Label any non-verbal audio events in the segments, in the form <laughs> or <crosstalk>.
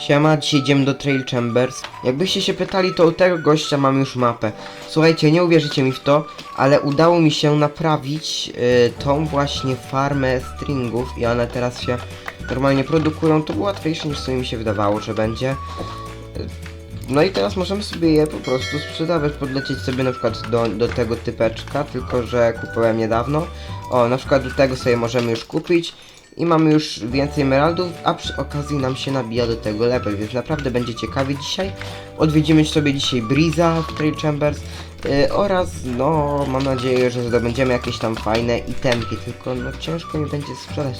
Siema, dzisiaj idziemy do Trail Chambers. Jakbyście się pytali, to u tego gościa mam już mapę. Słuchajcie, nie uwierzycie mi w to, ale udało mi się naprawić y, tą właśnie farmę stringów i one teraz się normalnie produkują. To było łatwiejsze niż sobie mi się wydawało, że będzie. Y, No i teraz możemy sobie je po prostu sprzedawać, podlecieć sobie na przykład do, do tego typeczka, tylko że kupowałem niedawno. O, na przykład do tego sobie możemy już kupić i mamy już więcej emeraldów, a przy okazji nam się nabija do tego level, więc naprawdę będzie ciekawie dzisiaj. Odwiedzimy sobie dzisiaj Breeza w Trail Chambers yy, oraz no mam nadzieję, że zdobędziemy jakieś tam fajne itemki, tylko no ciężko mi będzie sprzedać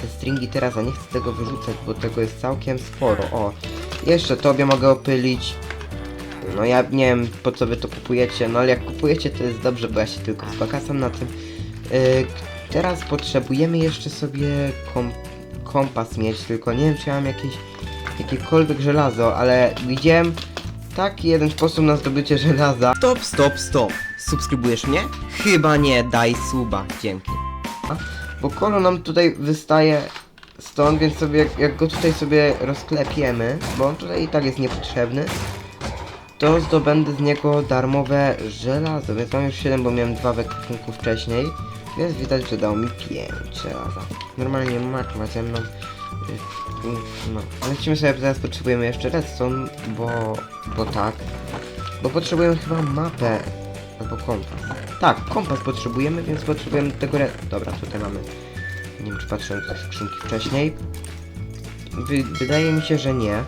te stringi teraz, a nie chcę tego wyrzucać, bo tego jest całkiem sporo. O, jeszcze tobie mogę opylić. No ja nie wiem po co wy to kupujecie, no ale jak kupujecie to jest dobrze, bo ja się tylko wzbogacam na tym. Yy, teraz potrzebujemy jeszcze sobie kom kompas mieć, tylko nie wiem czy ja mam jakieś jakiekolwiek żelazo, ale widziałem taki jeden sposób na zdobycie żelaza. Stop, stop, stop. Subskrybujesz mnie? Chyba nie, daj suba, dzięki. Bo kolo nam tutaj wystaje stąd, więc sobie jak, jak go tutaj sobie rozklepiemy, bo on tutaj i tak jest niepotrzebny, to zdobędę z niego darmowe żelazo, więc mam już 7, bo miałem dwa w ekwipunku wcześniej, więc widać, że dał mi 5 żelaza. Normalnie Mark ma ze mną. y, y, No, lecimy sobie, teraz potrzebujemy jeszcze redstone, bo, bo tak. Bo potrzebujemy chyba mapę, albo kompas. Tak, kompas potrzebujemy, więc potrzebujemy tego red... Dobra, tutaj mamy. Nie wiem, czy patrzyłem do skrzynki wcześniej. Wy, wydaje mi się, że nie.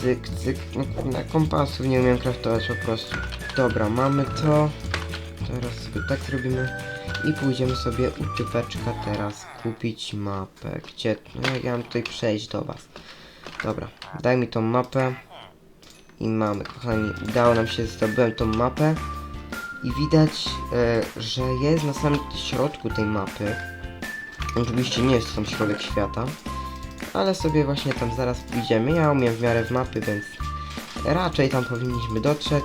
Cyk, cyk, na kompasów nie umiem craftować po prostu. Dobra, mamy to. Teraz sobie tak zrobimy. I pójdziemy sobie u typeczka teraz kupić mapę. Gdzie? No jak ja mam tutaj przejść do was. Dobra, daj mi tą mapę. I mamy, kochani, udało nam się, zdobyłem tą mapę. I widać, e, że jest na samym środku tej mapy. Oczywiście nie jest to tam środek świata. Ale sobie właśnie tam zaraz pójdziemy. Ja umiem w miarę w mapy, więc raczej tam powinniśmy dotrzeć.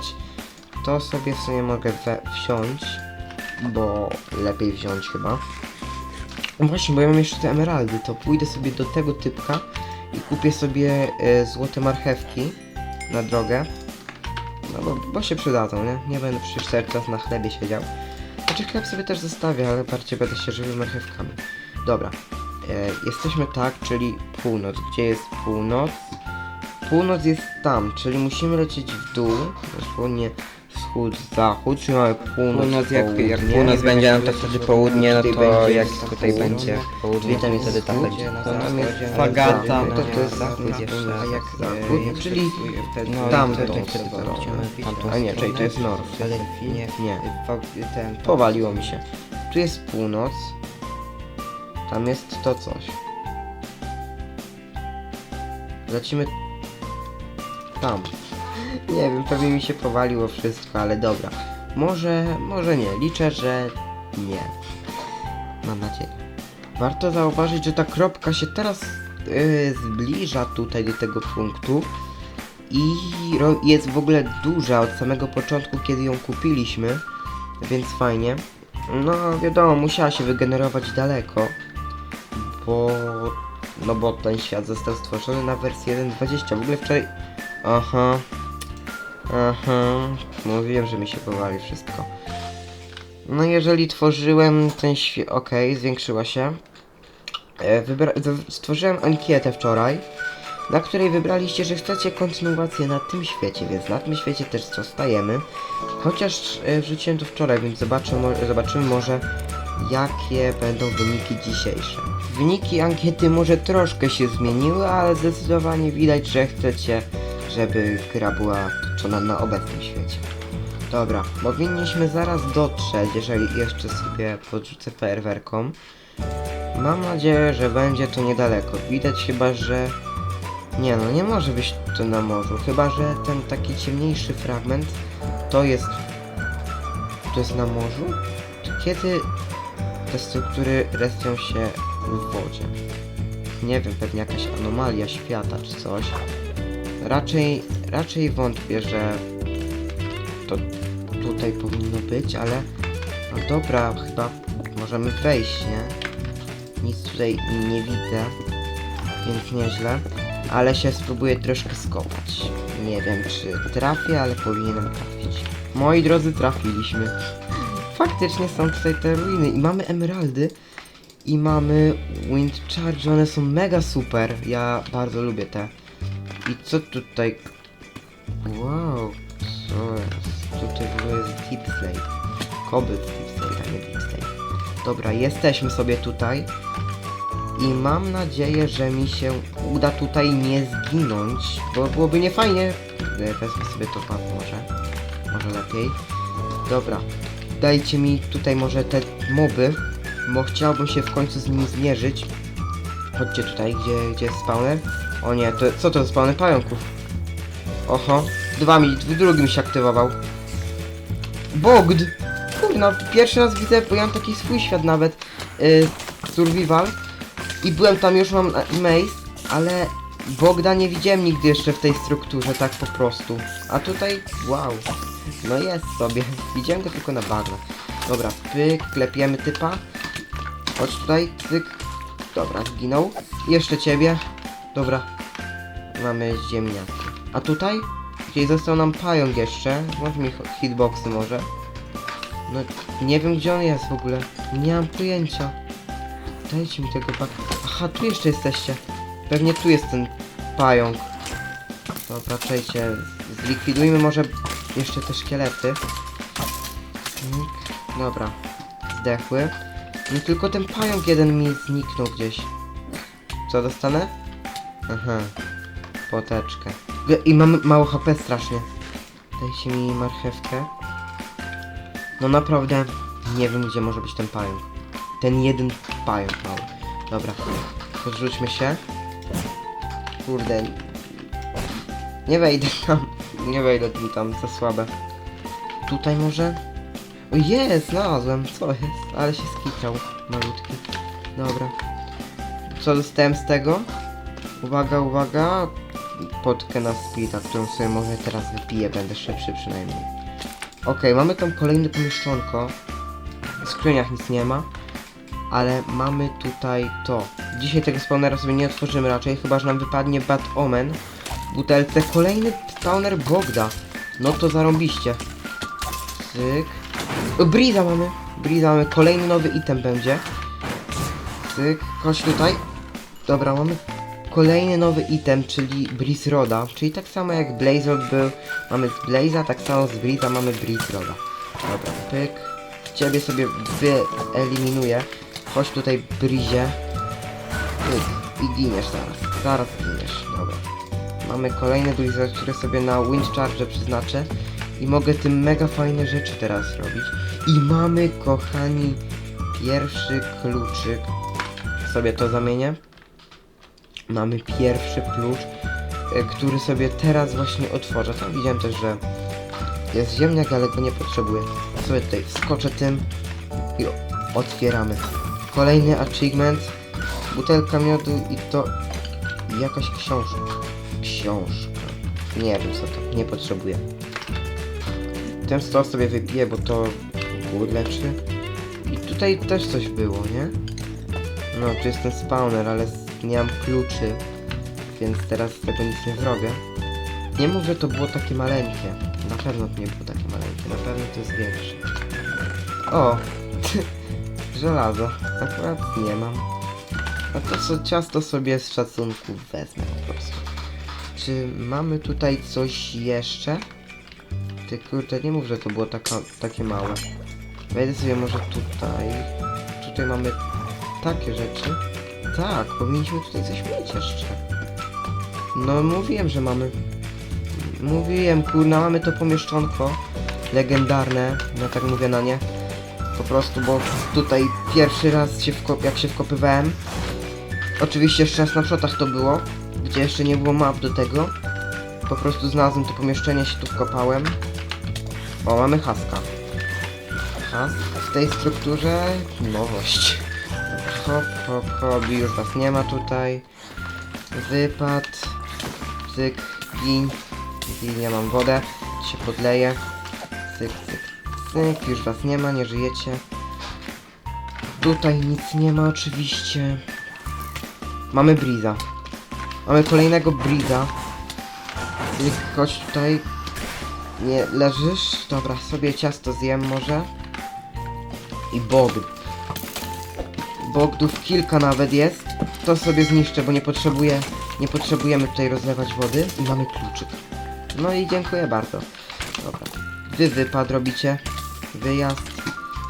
To sobie w sumie mogę we wsiąść, bo lepiej wziąć chyba. No Właśnie, bo ja mam jeszcze te emeraldy, to pójdę sobie do tego typka i kupię sobie e, złote marchewki na drogę. No bo, bo się przydadzą, nie? Nie będę przecież cały czas na chlebie siedział. Znaczy chleb sobie też zostawię, ale bardziej będę się żywił marchewkami. Dobra, e, jesteśmy tak, czyli północ. Gdzie jest północ? Północ jest tam, czyli musimy lecieć w dół, dosłownie wschód, zachód, czyli mamy północ, Północ, jak, jak północ będzie, no to wtedy południe, no to jak tutaj będzie południe, to wtedy tak będzie. To nam jest Fagata, to, to jest zachód jeszcze, jak zachód, czyli no, tamtą wtedy Tamtą, a nie, czyli to jest. Ale Nie, nie. Powaliło mi się. Tu jest północ. Tam jest to coś. Lecimy tam. Nie wiem, pewnie mi się powaliło wszystko, ale dobra. Może, może nie. Liczę, że nie. Mam nadzieję. Warto zauważyć, że ta kropka się teraz yy, zbliża tutaj do tego punktu i jest w ogóle duża od samego początku, kiedy ją kupiliśmy, więc fajnie. No wiadomo, musiała się wygenerować daleko, bo no bo ten świat został stworzony na wersję 1.20. W ogóle wczoraj... Aha. Aha. Mówiłem, że mi się powali wszystko. No jeżeli tworzyłem ten świat... Okej, zwiększyła się. E, wybra- stworzyłem ankietę wczoraj, na której wybraliście, że chcecie kontynuację na tym świecie, więc na tym świecie też zostajemy. Chociaż e, wrzuciłem to wczoraj, więc zobaczę, mo- zobaczymy może jakie będą wyniki dzisiejsze. Wyniki ankiety może troszkę się zmieniły, ale zdecydowanie widać, że chcecie, żeby gra była toczona na obecnym świecie. Dobra, powinniśmy zaraz dotrzeć, jeżeli jeszcze sobie podrzucę fajerwerką. Mam nadzieję, że będzie to niedaleko. Widać chyba, że... Nie no, nie może być to na morzu. Chyba, że ten taki ciemniejszy fragment to jest... To jest na morzu? Kiedy te struktury respią się w wodzie? Nie wiem, pewnie jakaś anomalia świata czy coś. Raczej, raczej wątpię, że to tutaj powinno być, ale no dobra, chyba możemy wejść, nie? Nic tutaj nie widzę, więc nieźle. ale się spróbuję troszkę skopać. Nie wiem, czy trafię, ale powinienem trafić. Moi drodzy, trafiliśmy. Faktycznie są tutaj te ruiny i mamy emeraldy i mamy wind charge, one są mega super. Ja bardzo lubię te. I co tutaj? Wow, co jest? Tutaj w ogóle jest deep slate. Cobalt deep slate, a nie deep slate. Dobra, jesteśmy sobie tutaj. I mam nadzieję, że mi się uda tutaj nie zginąć, bo byłoby niefajnie. E, Wezmę sobie to pad może. Może lepiej. Dobra. Dajcie mi tutaj może te moby, bo chciałbym się w końcu z nimi zmierzyć. Chodźcie tutaj, gdzie, gdzie jest spawner. O nie, to co to za spawner pająków? Oho, dwa mi, drugi mi się aktywował. Bogd! Kurna, pierwszy raz widzę, bo ja mam taki swój świat nawet. Yy, survival. I byłem tam, już mam maze, ale Bogda nie widziałem nigdy jeszcze w tej strukturze, tak po prostu. A tutaj, wow. No jest sobie. Widziałem go tylko na bagnach. Dobra, pyk, klepiemy typa. Chodź tutaj, pyk. Dobra, zginął. Jeszcze ciebie. Dobra. Mamy ziemniaki. A tutaj? Gdzieś został nam pająk jeszcze. Może mi hit- hitboxy może. No, nie wiem gdzie on jest w ogóle. Nie mam pojęcia. Dajcie mi tego pak. Aha, tu jeszcze jesteście. Pewnie tu jest ten pająk. Dobra, czekajcie. Zlikwidujmy może jeszcze te szkielety. Dobra. Zdechły. No tylko ten pająk jeden mi zniknął gdzieś. Co dostanę? Aha. Poteczkę. I mam mało HP strasznie. Dajcie mi marchewkę. No naprawdę nie wiem gdzie może być ten pająk. Ten jeden pająk mały. Dobra. Podrzućmy się. Kurde. Nie wejdę tam. Nie wejdę tu tam, za słabe. Tutaj może? O jest, znalazłem. Co jest? Ale się skitrał. Malutki. Dobra. Co dostałem z tego? Uwaga, uwaga. Potkę na speeda, którą sobie może teraz wypiję. Będę szybszy przynajmniej. Okej, mamy tam kolejne pomieszczonko. W skrzyniach nic nie ma. Ale mamy tutaj to. Dzisiaj tego spawnera sobie nie otworzymy raczej, chyba że nam wypadnie Bad Omen. W butelce kolejny spawner Bogda. No to zarąbiście. Cyk. Briza mamy. Briza mamy. Kolejny nowy item będzie. Cyk. Chodź tutaj. Dobra, mamy kolejny nowy item, czyli Breeze Roda. Czyli tak samo jak Blaze Rod był. Mamy z Blaze'a, tak samo z Breeza mamy Breeze Roda. Dobra, pyk. Ciebie sobie wyeliminuję. Chodź tutaj, Brizie. Pyk. I giniesz zaraz. Zaraz giniesz. Dobra. Mamy kolejny Breeze, który sobie na Wind Charge przeznaczę. I mogę tym mega fajne rzeczy teraz robić. I mamy, kochani, pierwszy kluczyk. Sobie to zamienię. Mamy pierwszy klucz, e, który sobie teraz właśnie otworzę. Tam widziałem też, że jest ziemniak, ale go nie potrzebuję. Sobie tutaj wskoczę tym i otwieramy. Kolejny achievement. Butelka miodu i to jakaś książka. Książka. Nie wiem co to, nie potrzebuję. Ten stos sobie wypiję, bo to głód leczy. I tutaj też coś było, nie? No, tu jest ten spawner, ale nie mam kluczy, więc teraz z tego nic nie zrobię. Nie mów, że to było takie maleńkie. Na pewno to nie było takie maleńkie, na pewno to jest większe. O! <laughs> Żelazo. Akurat nie mam. A to co ciasto sobie z szacunku wezmę po prostu. Czy mamy tutaj coś jeszcze? Ty kurde, nie mów, że to było taka, takie małe. Wejdę sobie może tutaj. Tutaj mamy takie rzeczy. Tak, powinniśmy tutaj coś mieć jeszcze. No mówiłem, że mamy. Mówiłem, kurna, mamy to pomieszczonko. Legendarne, no tak mówię na nie. Po prostu, bo tutaj pierwszy raz się jak się wkopywałem. Oczywiście jeszcze raz na przotach to było, gdzie jeszcze nie było map do tego. Po prostu znalazłem to pomieszczenie, się tu wkopałem. O, mamy haska. Has w tej strukturze nowość. Hop, hop, hop, już was nie ma tutaj. Wypad. Cyk, gin. I ja mam wodę. Się podleję. Cyk, cyk, cyk. Już was nie ma, nie żyjecie. Tutaj nic nie ma oczywiście. Mamy Briza. Mamy kolejnego Brida. Cyk, chodź tutaj. Nie, leżysz? Dobra, sobie ciasto zjem może. I bogd. Bogdów kilka nawet jest. To sobie zniszczę, bo nie potrzebuję, nie potrzebujemy tutaj rozlewać wody. I mamy kluczyk. No i dziękuję bardzo. Dobra. Wy wypad robicie. Wyjazd.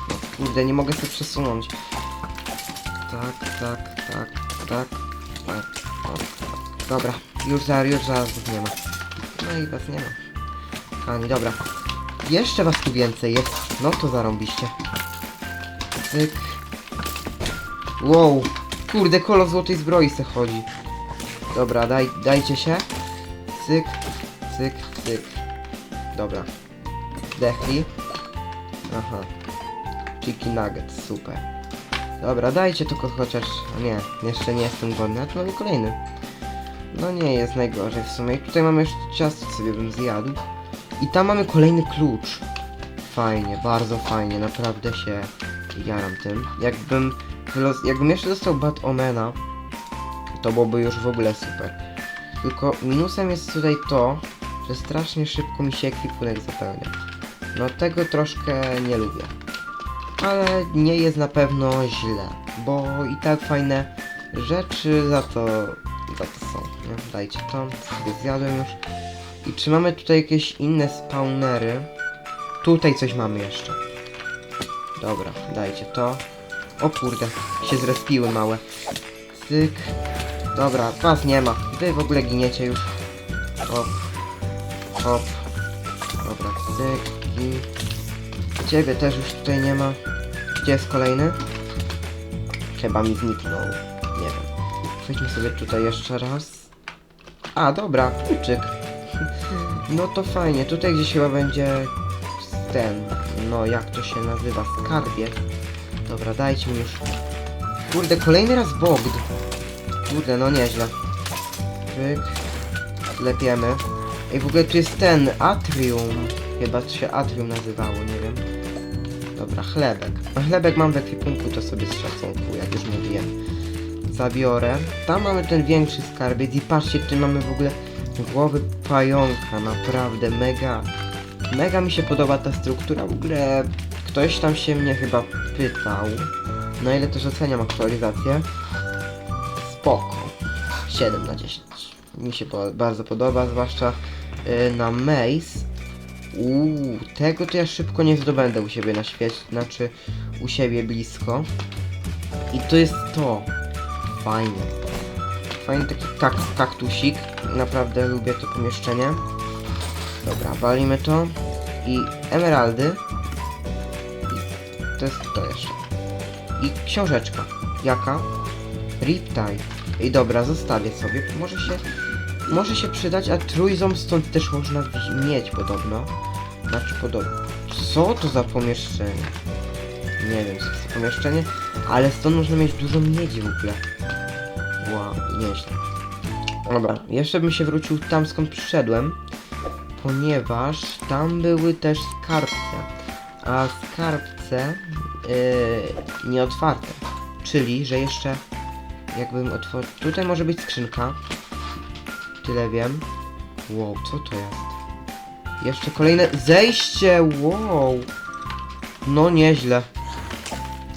No kurde, nie mogę się przesunąć. Tak, tak, tak, tak, tak, tak, tak. Dobra, już za, już zaraz nie ma. No i was nie ma. Kochani, dobra. Jeszcze was tu więcej jest. No to zarąbiście. Cyk. Wow. Kurde, kolo złotej zbroi se chodzi. Dobra, daj, dajcie się. Cyk, cyk, cyk. Dobra. Dechli. Aha. Chicken nugget, super. Dobra, dajcie tylko chociaż... Nie, jeszcze nie jestem głodny, a tu mamy kolejny. No nie jest najgorzej w sumie. Tutaj mamy jeszcze ciasto, sobie bym zjadł. I tam mamy kolejny klucz. Fajnie, bardzo fajnie, naprawdę się jaram tym. Jakbym, wylos- jakbym jeszcze dostał Bad Omena, to byłoby już w ogóle super. Tylko minusem jest tutaj to, że strasznie szybko mi się ekwipunek zapełnia. No tego troszkę nie lubię. Ale nie jest na pewno źle, bo i tak fajne rzeczy za to, za to są. Nie? Dajcie to, sobie zjadłem już. I czy mamy tutaj jakieś inne spawnery? Tutaj coś mamy jeszcze. Dobra, dajcie to. O kurde, się zrespiły małe. Cyk. Dobra, was nie ma. Wy w ogóle giniecie już. Hop. Hop. Dobra, cyk. I... Ciebie też już tutaj nie ma. Gdzie jest kolejny? Chyba mi zniknął. Nie wiem. Przejdźmy sobie tutaj jeszcze raz. A, dobra, kluczyk. <laughs> No to fajnie, tutaj gdzieś chyba będzie ten, no jak to się nazywa, skarbiec. Dobra, dajcie mi już. Kurde, kolejny raz bogd. Kurde, no nieźle. Pyk. Lepiemy. Ej, w ogóle tu jest ten, atrium. Chyba się atrium nazywało, nie wiem. Dobra, chlebek. A chlebek mam w ekwipunku, to sobie z szacunku, jak już mówiłem. Zabiorę. Tam mamy ten większy skarbiec i patrzcie, tu mamy w ogóle głowy pająka, naprawdę mega, mega mi się podoba ta struktura, w ogóle ktoś tam się mnie chyba pytał, na ile też oceniam aktualizację, spoko, 7 na 10, mi się po, bardzo podoba, zwłaszcza y, na Maze, uuu, tego to ja szybko nie zdobędę u siebie na świecie, znaczy u siebie blisko, i to jest to, fajnie, Fajny taki kak kaktusik. Naprawdę lubię to pomieszczenie. Dobra, walimy to. I emeraldy. To jest to jeszcze. I książeczka. Jaka? Riptide. I dobra, zostawię sobie. Może się... Może się przydać, a trójząb stąd też można mieć podobno. Znaczy podobno. Co to za pomieszczenie? Nie wiem, co to za pomieszczenie, ale stąd można mieć dużo miedzi w ogóle. Wow, nieźle. Dobra, jeszcze bym się wrócił tam skąd przyszedłem, ponieważ tam były też skarbce, a skarbce yy, nieotwarte, czyli, że jeszcze jakbym otworzył, tutaj może być skrzynka, tyle wiem. Wow, co to jest? Jeszcze kolejne zejście, wow. No nieźle.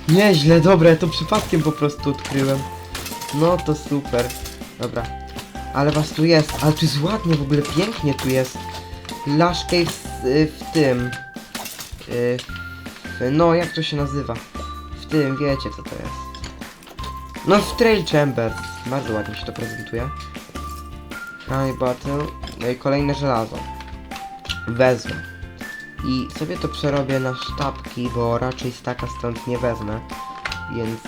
Nieźle, dobra, ja to przypadkiem po prostu odkryłem. No to super. Dobra. Ale was tu jest. Ale tu jest ładnie, w ogóle pięknie tu jest. Lush Cave y, w tym. Y, w, no, jak to się nazywa? W tym, wiecie co to jest. No, w Trail Chambers. Bardzo ładnie się to prezentuje. High Battle. No i kolejne żelazo. Wezmę. I sobie to przerobię na sztabki, bo raczej staka stąd nie wezmę. Więc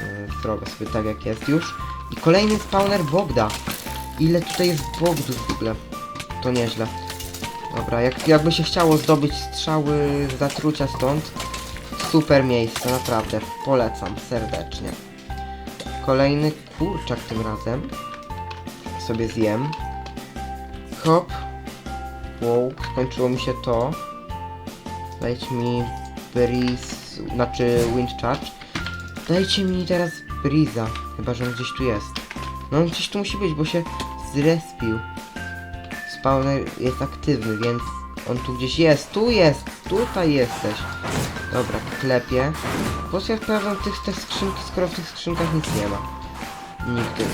Yy, zrobię sobie tak jak jest już. I kolejny spawner Bogda. Ile tutaj jest Bogdów w ogóle? To nieźle. Dobra, jak, jakby się chciało zdobyć strzały zatrucia stąd, super miejsce, naprawdę. Polecam serdecznie. Kolejny kurczak tym razem. Sobie zjem. Hop. Wow, skończyło mi się to. Dajcie mi breeze, znaczy wind charge. Dajcie mi teraz Briza, chyba że on gdzieś tu jest. No on gdzieś tu musi być, bo się zrespił. Spawner jest aktywny, więc on tu gdzieś jest. Tu jest! Tutaj jesteś. Dobra, klepię. Po co ja sprawdzam tych, te skrzynki, skoro w tych skrzynkach nic nie ma? Nigdy.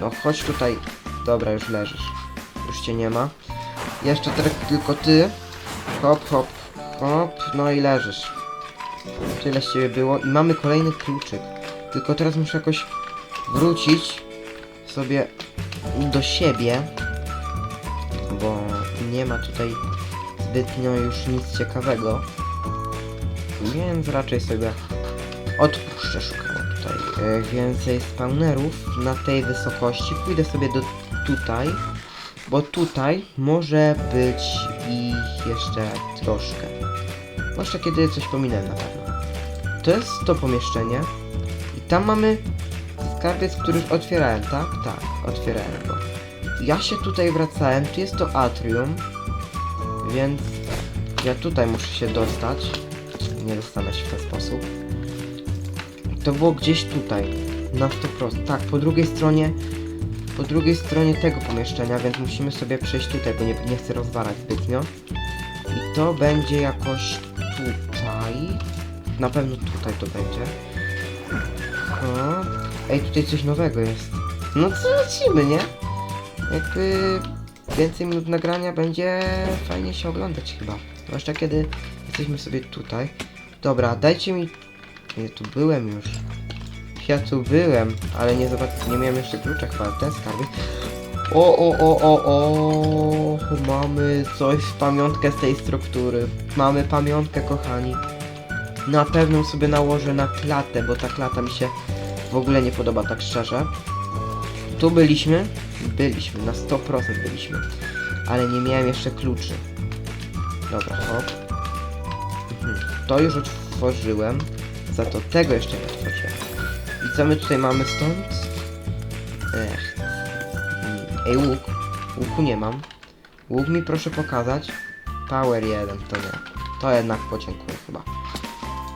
No chodź tutaj. Dobra, już leżysz. Już cię nie ma. Jeszcze tylko ty. Hop, hop, hop. No i leżysz. Tyle z ciebie było. I mamy kolejny kluczyk. Tylko teraz muszę jakoś wrócić sobie do siebie. Bo nie ma tutaj zbytnio już nic ciekawego. Więc raczej sobie odpuszczę szukanie tutaj e, więcej spawnerów na tej wysokości. Pójdę sobie do tutaj, bo tutaj może być ich jeszcze troszkę. Zwłaszcza kiedy coś pominąłem na pewno. To jest to pomieszczenie i tam mamy skarbiec, który otwierałem, tak? Tak, otwierałem go. Ja się tutaj wracałem, tu jest to atrium, więc ja tutaj muszę się dostać. Nie dostanę się w ten sposób. To było gdzieś tutaj, na 100%. Tak, po drugiej stronie, po drugiej stronie tego pomieszczenia, więc musimy sobie przejść tutaj, bo nie, nie chcę rozwalać zbytnio. I to będzie jakoś tutaj. Na pewno tutaj to będzie. Ej, tutaj coś nowego jest. No co lecimy, nie? Jakby więcej minut nagrania będzie fajnie się oglądać chyba. Zwłaszcza kiedy jesteśmy sobie tutaj. Dobra, dajcie mi... Ja tu byłem już. Ja tu byłem, ale nie zobacz, nie miałem jeszcze klucza chyba, ten skarby. O, o, o, o, o, mamy coś pamiątkę z tej struktury. Mamy pamiątkę, kochani. Na pewno sobie nałożę na klatę, bo ta klata mi się w ogóle nie podoba, tak szczerze. Tu byliśmy, byliśmy, na 100% byliśmy, ale nie miałem jeszcze kluczy. Dobra, hop. Mhm. To już otworzyłem, za to tego jeszcze nie otworzyłem. I co my tutaj mamy stąd? Ech. Ej, łuk. Łuku nie mam. Łuk mi proszę pokazać. Power 1, to nie. To jednak podziękuję chyba.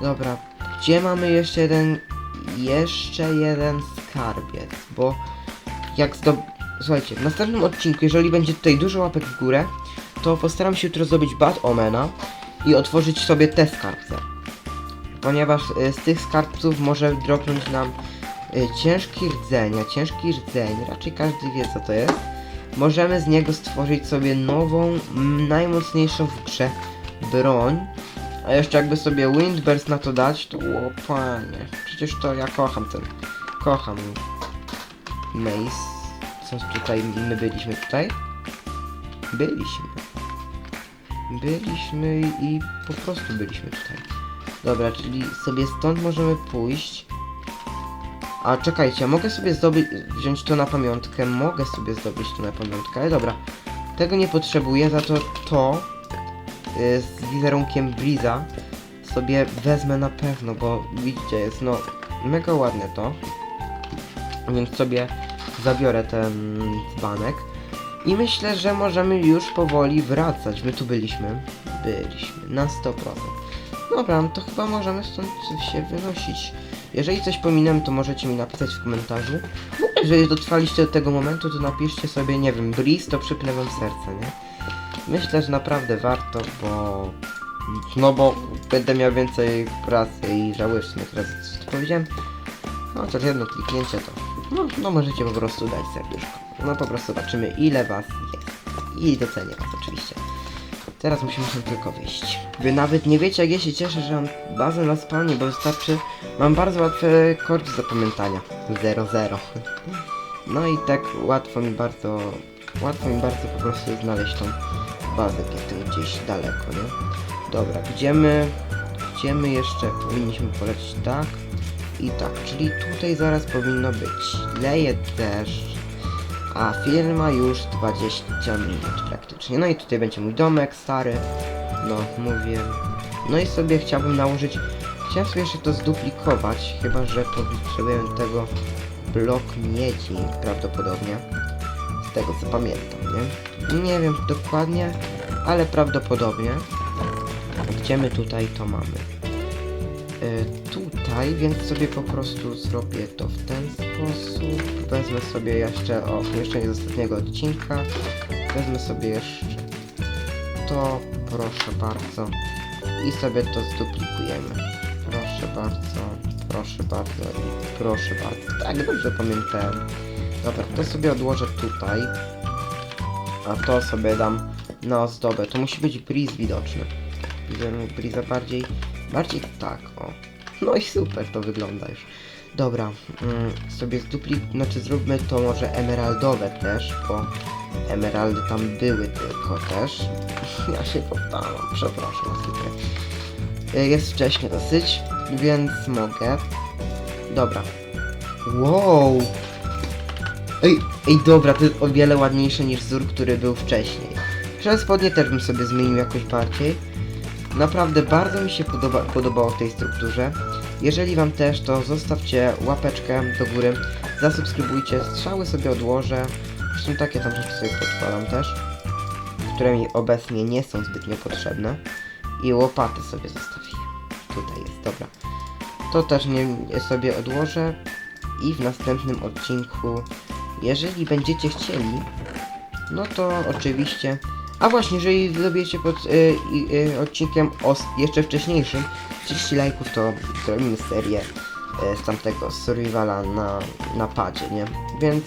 Dobra, gdzie mamy jeszcze jeden... Jeszcze jeden skarbiec, bo jak zdob... Słuchajcie, w następnym odcinku, jeżeli będzie tutaj dużo łapek w górę, to postaram się jutro zrobić Bad Omena i otworzyć sobie te skarbce. Ponieważ y, z tych skarbców może dropnąć nam y, ciężki rdzeń, a ciężki rdzeń, raczej każdy wie co to jest. Możemy z niego stworzyć sobie nową, najmocniejszą w grze broń. A jeszcze jakby sobie Windburst na to dać, to o panie, przecież to ja kocham ten, kocham Mace. Co tutaj, my byliśmy tutaj? Byliśmy. Byliśmy i po prostu byliśmy tutaj. Dobra, czyli sobie stąd możemy pójść. A czekajcie, mogę sobie zdobyć, wziąć to na pamiątkę, mogę sobie zdobyć to na pamiątkę, ale dobra. Tego nie potrzebuję, za to to y, z wizerunkiem Breeza sobie wezmę na pewno, bo widzicie, jest no mega ładne to. Więc sobie zabiorę ten dzbanek. I myślę, że możemy już powoli wracać. My tu byliśmy. Byliśmy. Na 100%. Dobra, to chyba możemy stąd się wynosić. Jeżeli coś pominąłem, to możecie mi napisać w komentarzu. No, jeżeli dotrwaliście do tego momentu, to napiszcie sobie, nie wiem, Breeze, to przypnę wam serce, nie? Myślę, że naprawdę warto, bo... No bo będę miał więcej pracy i żałuję sumie teraz, powiedziałem. No to jedno kliknięcie to... No, no możecie po prostu dać serduszko. No po prostu zobaczymy ile was jest. I docenię was oczywiście. Teraz musimy się tylko wyjść. Wy nawet nie wiecie jak ja się cieszę, że mam bazę na spawnie, bo wystarczy... Mam bardzo łatwe kordy zapamiętania. 0-0. No i tak łatwo mi bardzo... Łatwo mi bardzo po prostu znaleźć tą bazę gdzieś, gdzieś daleko, nie? Dobra, gdzie my... Gdzie my jeszcze powinniśmy polecić tak? I tak, czyli tutaj zaraz powinno być. Leje deszcz, a firma już 20 minut praktycznie. No i tutaj będzie mój domek stary. No, mówię. No i sobie chciałbym nałożyć. Chciałem sobie jeszcze to zduplikować, chyba że potrzebujemy tego blok miedzi prawdopodobnie. Z tego co pamiętam, nie? Nie wiem dokładnie, ale prawdopodobnie. Gdzie my tutaj to mamy? Tutaj, więc sobie po prostu zrobię to w ten sposób. Wezmę sobie jeszcze, o, umieszczenie z ostatniego odcinka. Wezmę sobie jeszcze to, proszę bardzo. I sobie to zduplikujemy. Proszę bardzo, proszę bardzo proszę bardzo. Tak, dobrze pamiętałem. Dobra, to sobie odłożę tutaj. A to sobie dam na ozdobę. To musi być breeze widoczny. Widzę breeza bardziej, bardziej tak, o. No i super to wygląda już. Dobra, mm, sobie zdupli, znaczy zróbmy to może emeraldowe też, bo emeraldy tam były tylko też. <laughs> Ja się powtarzam, przepraszam. Y, Jest wcześnie dosyć, więc mogę. Dobra. Wow! Ej, ej dobra, to jest o wiele ładniejsze niż wzór, który był wcześniej. Przez spodnie też bym sobie zmienił jakoś bardziej. Naprawdę bardzo mi się podoba, podobało w tej strukturze. Jeżeli wam też, to zostawcie łapeczkę do góry, zasubskrybujcie, strzały sobie odłożę. Zresztą takie tam rzeczy sobie podkładam też, które mi obecnie nie są zbytnio potrzebne. I łopaty sobie zostawię. Tutaj jest, dobra. To też nie sobie odłożę i w następnym odcinku, jeżeli będziecie chcieli, no to oczywiście. A właśnie, jeżeli zrobicie pod y, y, odcinkiem os jeszcze wcześniejszym 30 lajków, to zrobimy serię y, z tamtego survivala na, na padzie, nie? Więc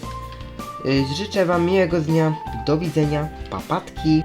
y, życzę wam miłego dnia, do widzenia, papatki.